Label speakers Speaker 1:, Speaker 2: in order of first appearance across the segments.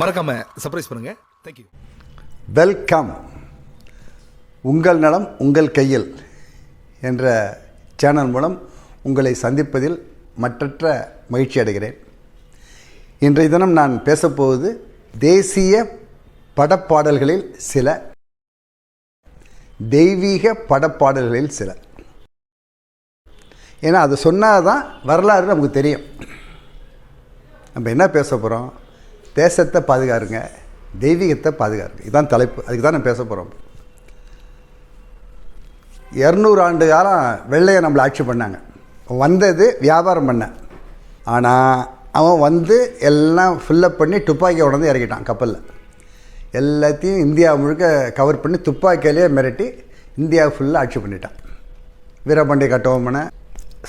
Speaker 1: மறக்காம சர்ப்ரைஸ் பண்ணுங்க. Thank you
Speaker 2: welcome உங்கள் நலம் உங்கள் கையில் என்ற சேனல் மூலம் உங்களை சந்திப்பதில் மற்றற்ற மகிழ்ச்சி அடைகிறேன். இன்றைய தினம் நான் பேசப்போவது தேசிய படப்பாடல்களில் சில தெய்வீக படப்பாடல்களில் சில. ஏன்னா அது சொன்னால் தான் வரலாறு நமக்கு தெரியும். நம்ம என்ன பேச போகிறோம் தேசத்தை பாதுகாருங்க தெய்வீகத்தை பாதுகாருங்க. இதுதான் தலைப்பு. அதுக்கு தான் நான் பேச போகிறோம் இரநூறு ஆண்டு காலம் வெள்ளையை நம்மளை ஆட்சி பண்ணாங்க. வந்தது வியாபாரம் பண்ண. ஆனால் அவன் வந்து எல்லாம் ஃபில்லப் பண்ணி துப்பாக்கியை உடனே இறக்கிட்டான் கப்பலில். எல்லாத்தையும் இந்தியா முழுக்க கவர் பண்ணி துப்பாக்கியிலேயே மிரட்டி இந்தியா ஃபுல்லாக ஆட்சி பண்ணிட்டான். வீரபாண்டிய கட்டபொம்மனை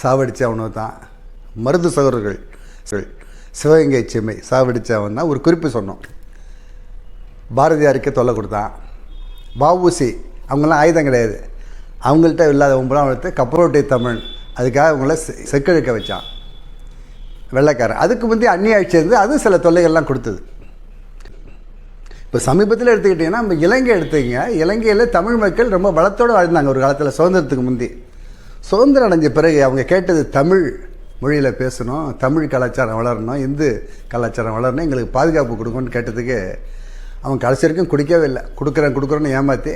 Speaker 2: சாவடிச்ச அவனு தான் மருது சகோதரர்கள். சரி சிவகங்கை செம்மை சாவடிச்சவன் ஒரு குறிப்பு சொன்னோம். பாரதியாருக்கு தொல்லை கொடுத்தான். வஉசி அவங்களாம் ஆயுதம் கிடையாது. அவங்கள்ட்ட இல்லாத ஒன்பதாம் எடுத்து கப்பரோட்டை தமிழ் அதுக்காக அவங்கள செ- செக்கழுக்க வச்சான். வெள்ளைக்காரன். அதுக்கு முந்தைய அந்நிய ஆட்சி இருந்து அதுவும் சில தொல்லைகள்லாம் கொடுத்தது. இப்போ சமீபத்தில் எடுத்துக்கிட்டிங்கன்னா நம்ம இலங்கை எடுத்துக்கங்க. இலங்கையில் தமிழ் மக்கள் ரொம்ப வளத்தோடு வாழ்ந்தாங்க ஒரு காலத்தில் சுதந்திரத்துக்கு முந்தி. சுதந்திரம் அடைஞ்ச பிறகு அவங்க கேட்டது தமிழ் மொழியில் பேசணும் தமிழ் கலாச்சாரம் வளரணும் இந்து கலாச்சாரம் வளரணும் எங்களுக்கு பாதுகாப்பு கொடுக்கணும்னு கேட்டதுக்கு அவங்க கடைசி வரைக்கும் குடிக்கவே இல்லை. கொடுக்குறேன் கொடுக்குறேன்னு ஏமாற்றி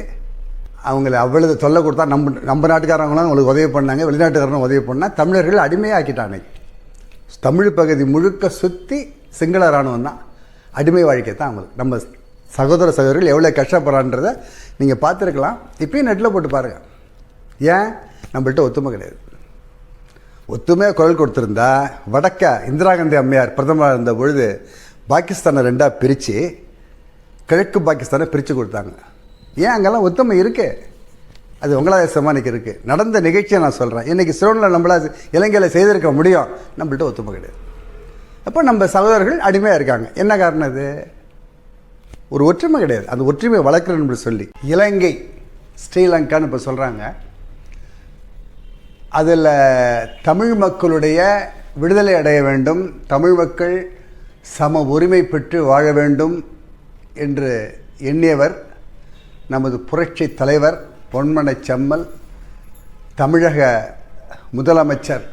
Speaker 2: அவங்கள அவ்வளவு தொல்லை கொடுத்தா நம்ம நம்ம நாட்டுக்காரங்களும் அவங்களுக்கு உதவி பண்ணாங்க வெளிநாட்டுக்காரங்களும் உதவி பண்ணால் தமிழர்கள் அடிமையாக்கிட்டாங்க தமிழ் பகுதி முழுக்க சுற்றி சிங்கள இராணுவம் தான். அடிமை வாழ்க்கை தான் அவங்களுக்கு. நம்ம சகோதர சகோதரிகள் எவ்வளோ கஷ்டப்படுறான்றதை நீங்கள் பார்த்துருக்கலாம். இப்பயும் நெட்டில் போட்டு பாருங்கள் ஏன்? நம்மள்கிட்ட ஒத்துமை கிடையாது. ஒத்துமையாக குரல் கொடுத்துருந்தா வடக்க இந்திரா காந்தி அம்மையார் பிரதமராக இருந்த பொழுது பாகிஸ்தானை ரெண்டாக பிரித்து கிழக்கு பாகிஸ்தானை பிரித்து கொடுத்தாங்க. ஏன் அங்கெல்லாம் ஒத்துமை இருக்கு? அது வங்களாதேசமாக இன்றைக்கி இருக்குது நடந்த நிகழ்ச்சியை நான் சொல்கிறேன் இன்றைக்கி சிரோனில் நம்மளால் இலங்கையில் செய்திருக்க முடியும். நம்மள்ட்ட ஒத்துமை கிடையாது. அப்போ நம்ம சகோதரர்கள் அடிமையாக இருக்காங்க. என்ன காரணம் இது ஒரு ஒற்றுமை கிடையாது. அந்த ஒற்றுமையை வளர்க்குறேன்னு சொல்லி. இலங்கை ஸ்ரீலங்கான்னு இப்போ சொல்கிறாங்க அதில் தமிழ் மக்களுடைய விடுதலை அடைய வேண்டும் தமிழ் மக்கள் சம உரிமை பெற்று வாழ வேண்டும் என்று எண்ணியவர் நமது புரட்சி தலைவர் பொன்மன செம்மல் தமிழக முதலமைச்சர்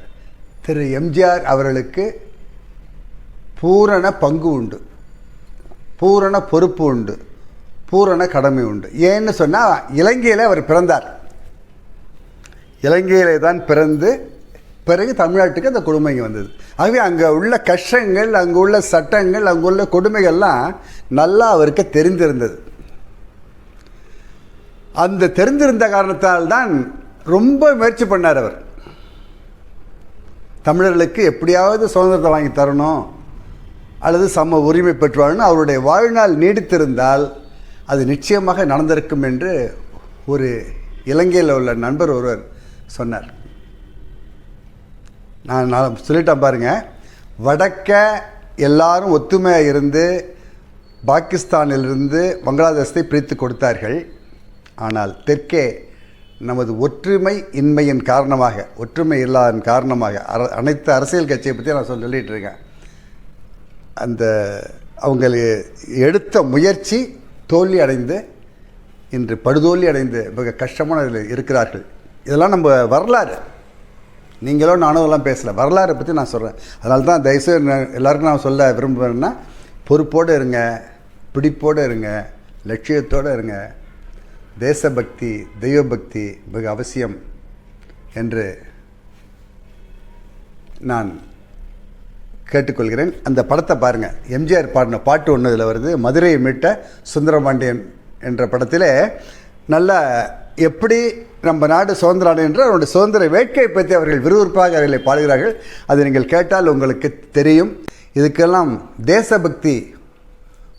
Speaker 2: திரு. எம்ஜிஆர் அவர்களுக்கு பூரண பங்கு உண்டு பூரண பொறுப்பு உண்டு பூரண கடமை உண்டு. ஏன்னு சொன்னால் இலங்கையில் அவர் பிறந்தார். இலங்கையிலே தான் பிறந்து பிறகு தமிழ்நாட்டுக்கு அந்த கொடுமைங்க வந்தது. ஆகவே அங்கே உள்ள கஷ்டங்கள் அங்கே உள்ள சட்டங்கள் அங்கே உள்ள கொடுமைகள்லாம் நல்லா அவருக்கு தெரிந்திருந்தது. அந்த தெரிந்திருந்த காரணத்தால் தான் ரொம்ப முயற்சி பண்ணார் அவர். தமிழர்களுக்கு எப்படியாவது சுதந்திரத்தை வாங்கி தரணும் அல்லது சம உரிமை பெற்றுவாள்னு அவருடைய வாழ்நாள் நீடித்திருந்தால் அது நிச்சயமாக நடந்திருக்கும் என்று ஒரு இலங்கையில் உள்ள நண்பர் ஒருவர் சொன்னார். நான் நான் சொல்லிட்டேன் பாருங்க. வடக்க எல்லாரும் ஒத்துமையாக இருந்து பாகிஸ்தானிலிருந்து வங்களாதேசத்தை பிரித்து கொடுத்தார்கள். ஆனால் தெற்கே நமது ஒற்றுமை இன்மையின் காரணமாக ஒற்றுமை இல்லாதன் காரணமாக அர அனைத்து அரசியல் கட்சியை பற்றி நான் சொல்ல சொல்லிட்டு இருக்கேன். அந்த அவங்க எடுத்த முயற்சி தோல்வி அடைந்து இன்று படுதோல்வி அடைந்து மிக கஷ்டமான இதில் இருக்கிறார்கள். இதெல்லாம் நம்ம வரலாறு. நீங்களோ நானும் எல்லாம் பேசலை. வரலாறை பற்றி நான் சொல்கிறேன் அதனால தான் தயவுசெய்து எல்லாருக்கும் நான் சொல்ல விரும்புகிறேன்னா பொறுப்போடு இருங்க பிடிப்போடு இருங்க லட்சியத்தோடு இருங்க. தேசபக்தி தெய்வபக்தி மிக அவசியம் என்று நான் கேட்டுக்கொள்கிறேன். அந்த படத்தை பாருங்கள் எம்ஜிஆர் பாடின பாட்டு ஒன்று இதில் வருது. மதுரையை மீட்ட சுந்தரபாண்டியன் என்ற படத்தில் நல்ல எப்படி நம்ம நாடு சுதந்திர நாடு என்று அவருடைய சுதந்திர வேட்கையை பற்றி அவர்கள் விறுவிறுப்பாக அவர்களை பாடுகிறார்கள். அதை நீங்கள் கேட்டால் உங்களுக்கு தெரியும். இதுக்கெல்லாம் தேசபக்தி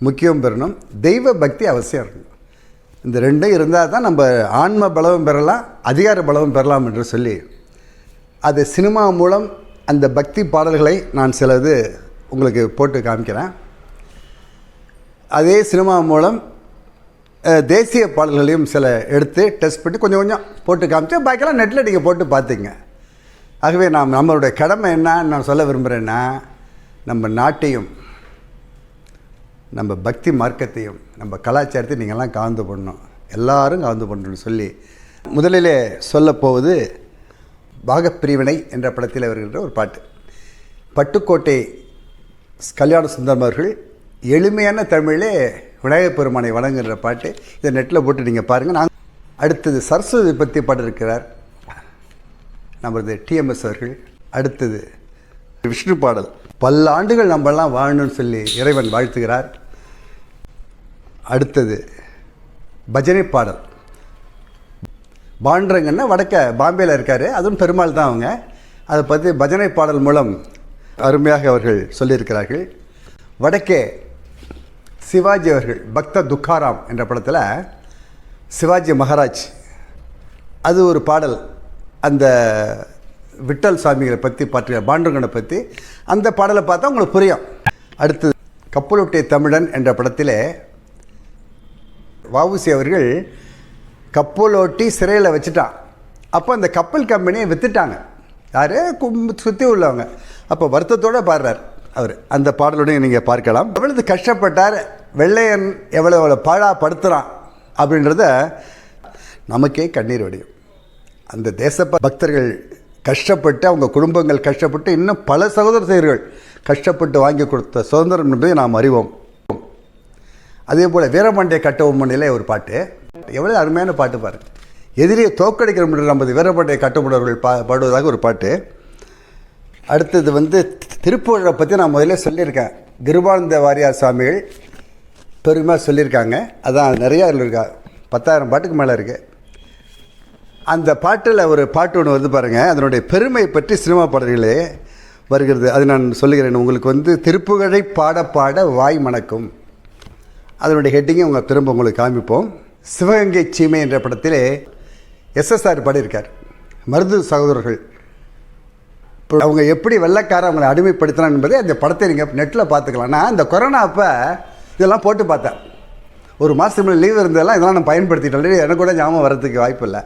Speaker 2: முக்கியம் பெறணும். தெய்வ பக்தி அவசியம் இருக்கணும் இந்த ரெண்டும் இருந்தால் தான் நம்ம ஆன்ம பலவும் பெறலாம் அதிகார பலவும் பெறலாம் என்று சொல்லி. அது சினிமா மூலம் அந்த பக்தி பாடல்களை நான் சிலது உங்களுக்கு போட்டு காமிக்கிறேன். அதே சினிமா மூலம் தேசிய பாடல்களையும் சில எடுத்து டெஸ்ட் பண்ணி கொஞ்சம் கொஞ்சம் போட்டு காமிச்சு பாக்கெல்லாம் நெட்டில் நீங்கள் போட்டு பார்த்தீங்க ஆகவே நாம் நம்மளுடைய கடமை என்னன்னு நான் சொல்ல விரும்புகிறேன்னா நம்ம நாட்டையும் நம்ம பக்தி மார்க்கத்தையும் நம்ம கலாச்சாரத்தையும் நீங்கள்லாம் காந்து பண்ணணும். எல்லாரும் காந்து பண்ணணும்னு சொல்லி முதலிலே சொல்லப்போவது பாகப்பிரிவினை என்ற படத்தில் வருகின்ற ஒரு பாட்டு. பட்டுக்கோட்டை கல்யாண சுந்தரம் அவர்கள் எளிமையான தமிழே விநாயகப் பெருமானை வணங்குகிற பாட்டு இதை நெட்டில் போட்டு நீங்கள் பாருங்கள் நான் அடுத்தது சரஸ்வதி பற்றி பாடிருக்கிறார் நமது டிஎம்எஸ் அவர்கள். அடுத்தது விஷ்ணு பாடல். பல்லாண்டுகள் நம்மெல்லாம் வாழணும்னு சொல்லி இறைவன் வாழ்த்துகிறார். அடுத்தது பஜனை பாடல். பாண்டரங்கன்னா வடக்க பாம்பேயில் இருக்கார். அதுவும் பெருமாள் தான் அவங்க. அதை பற்றி பஜனை பாடல் மூலம் அருமையாக அவர்கள் சொல்லியிருக்கிறார்கள். வடக்கே சிவாஜி அவர்கள் பக்த துக்காராம் என்ற படத்தில் சிவாஜி மகாராஜ் அது ஒரு பாடல். அந்த விட்டல் சுவாமிகளை பற்றி பாட்டு பாண்டுரங்கனை பற்றி அந்த பாடலை பார்த்தா உங்களுக்கு புரியும். அடுத்தது கப்பலொட்டிய தமிழன் என்ற படத்தில் வவுசி அவர்கள் கப்பலோட்டி சிறையில் வச்சுட்டான். அப்போ அந்த கப்பல் கம்பெனியை விற்றுட்டாங்க யார்? சுற்றி உள்ளவங்க. அப்போ வருத்தத்தோடு பாடுறார் அவர். அந்த பாடலோடையும் நீங்கள் பார்க்கலாம். எவ்வளவு கஷ்டப்பட்டார். வெள்ளையன் எவ்வளோ எவ்வளோ பாழாப்படுத்துகிறான் அப்படின்றத நமக்கே கண்ணீர் வடியும். அந்த தேச பக்தர்கள் கஷ்டப்பட்டு அவங்க குடும்பங்கள் கஷ்டப்பட்டு இன்னும் பல சகோதர சகோதரர்கள் கஷ்டப்பட்டு வாங்கி கொடுத்த சுதந்திரம் என்பதை நாம் அறிவோம். அதே போல் வீரபாண்டிய கட்டபொம்மனிலே ஒரு பாட்டு. எவ்வளோ அருமையான பாட்டு பாருங்க. எதிரியை தோக்கடிக்கிற முடியும் நமது வீரபாண்டிய கட்டபொம்மனவர்கள் பா பாடுவதாக ஒரு பாட்டு. அடுத்தது வந்து திருப்பூரை பற்றி நான் முதல்ல சொல்லியிருக்கேன். கிருபானந்த வாரியார் சுவாமிகள் பெருமையாக சொல்லியிருக்காங்க. அதான் நிறையா இருக்கா. பத்தாயிரம் பாட்டுக்கு மேலே இருக்குது அந்த பாட்டில் ஒரு பாட்டு ஒன்று வந்து பாருங்கள் அதனுடைய பெருமை பற்றி சினிமா பாடல்களே வருகிறது. அது நான் சொல்லுகிறேன். உங்களுக்கு வந்து திருப்புகழை பாட பாட வாய் மணக்கும். அதனுடைய ஹெட்டிங்கை உங்கள் திரும்ப உங்களுக்கு காமிப்போம் சிவகங்கை சீமை என்ற படத்திலே எஸ்எஸ்ஆர் பாடியிருக்கார். மருது சகோதரர்கள். இப்போ அவங்க எப்படி வெள்ளைக்கார அவங்களை அடிமைப்படுத்தினான் என்பதை அந்த படத்தை நீங்கள் நெட்டில் பார்த்துக்கலாம். ஆனால் இந்த கொரோனா அப்போ இதெல்லாம் போட்டு பார்த்தேன். ஒரு மாதத்துக்கு முன்னாடி லீவ் இருந்ததெல்லாம் இதெல்லாம் நான் பயன்படுத்திட்டேன். எனக்கு கூட ஞாபகம் வரதுக்கு வாய்ப்பு இல்லை.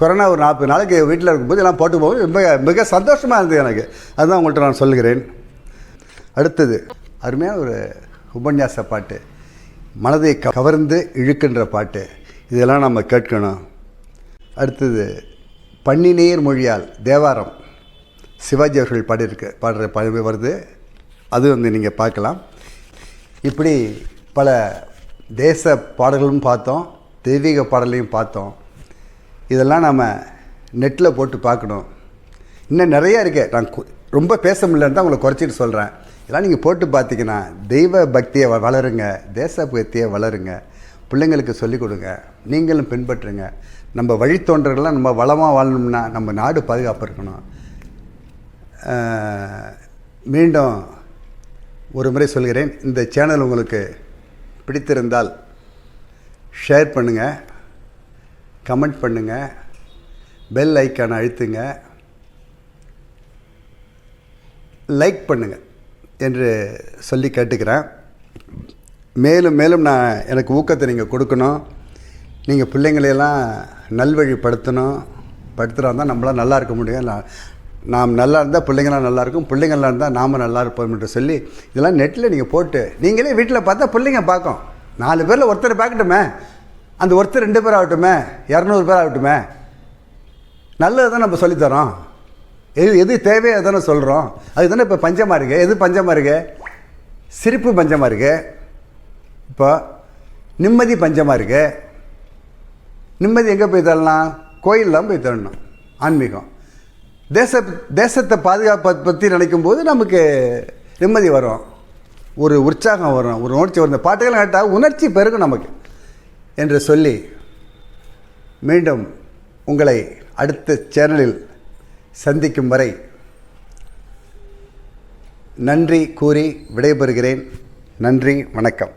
Speaker 2: கொரோனா ஒரு நாற்பது நாளைக்கு வீட்டில் இருக்கும்போது எல்லாம் போட்டு போகும்போது மிக மிக சந்தோஷமாக இருந்தது எனக்கு. அதுதான் உங்கள்கிட்ட நான் சொல்லுகிறேன். அடுத்தது அருமையான ஒரு உபன்யாச பாட்டு. மனதை கவர்ந்து இழுக்கின்ற பாட்டு. இதெல்லாம் நம்ம கேட்கணும். அடுத்தது பன்னிநீர் மொழியால் தேவாரம். சிவாஜி அவர்கள் பாடியிருக்க பாடுற பாடு வருது. அது வந்து நீங்கள் பார்க்கலாம். இப்படி பல தேச பாடல்களும் பார்த்தோம் தெய்வீக பாடலையும் பார்த்தோம். இதெல்லாம் நம்ம நெட்டில் போட்டு பார்க்கணும். இன்னும் நிறையா இருக்குது நான் ரொம்ப பேச முடியலன்னு தான் உங்களை குறைச்சிட்டு சொல்கிறேன் இதெல்லாம் நீங்கள் போட்டு பார்த்தீங்கன்னா தெய்வ பக்தியை வ- வளருங்க. தேச பக்தியை வளருங்க. பிள்ளைங்களுக்கு சொல்லிக் கொடுங்க. நீங்களும் பின்பற்றுங்க. நம்ம வழித்தோன்றர்கள்லாம் நம்ம வளமாக வாழணும்னா நம்ம நாடு பாதுகாப்பாக இருக்கணும். மீண்டும் ஒரு முறை சொல்கிறேன். இந்த சேனல் உங்களுக்கு பிடித்திருந்தால் ஷேர் பண்ணுங்கள் கமெண்ட் பண்ணுங்கள் பெல் ஐக்கானை அழுத்துங்க லைக் பண்ணுங்கள் என்று சொல்லி கேட்டுக்கிறேன். மேலும் மேலும் நான் எனக்கு ஊக்கத்தை நீங்கள் கொடுக்கணும். நீங்கள் பிள்ளைங்களையெல்லாம் நல்வழிப்படுத்தணும். படுத்துகிறா தான் நம்மளால் நல்லா இருக்க முடியும். நான் நாம் நல்லா இருந்தால் பிள்ளைங்களாம் நல்லாயிருக்கும் இருக்கும் இருந்தால் நாம் நல்லா இருப்போம் என்று சொல்லி இதெல்லாம் நெட்டில் நீங்கள் போட்டு நீங்களே வீட்டில் பார்த்தா பிள்ளைங்க பார்க்கும். நாலு பேரில் ஒருத்தர் பார்க்கட்டுமே? அந்த ஒருத்தர் ரெண்டு பேர் ஆகட்டுமே? இரநூறு பேர் ஆகட்டுமே? நல்லது தான் நம்ம சொல்லித்தரோம். எது எது தேவையோ தானே சொல்கிறோம் அதுக்கு தானே இப்போ பஞ்சமாக இருக்கு. எது பஞ்சமாக இருக்கு? சிரிப்பு பஞ்சமாக இருக்கு. இப்போ நிம்மதி பஞ்சமாக இருக்கு. நிம்மதி எங்கே போய் தரலாம்? கோயிலெலாம் போய் தரணும். ஆன்மீகம். தேச தேசத்தை பாதுகாப்பை பற்றி நினைக்கும் போது நமக்கு நிம்மதி வரும். ஒரு உற்சாகம் வரும் ஒரு உணர்ச்சி வரும். இந்த பாட்டுகள் கேட்டால் உணர்ச்சி பெருகும் நமக்கு. என்று சொல்லி மீண்டும் உங்களை அடுத்த சேனலில் சந்திக்கும் வரை நன்றி கூறி விடைபெறுகிறேன். நன்றி வணக்கம்.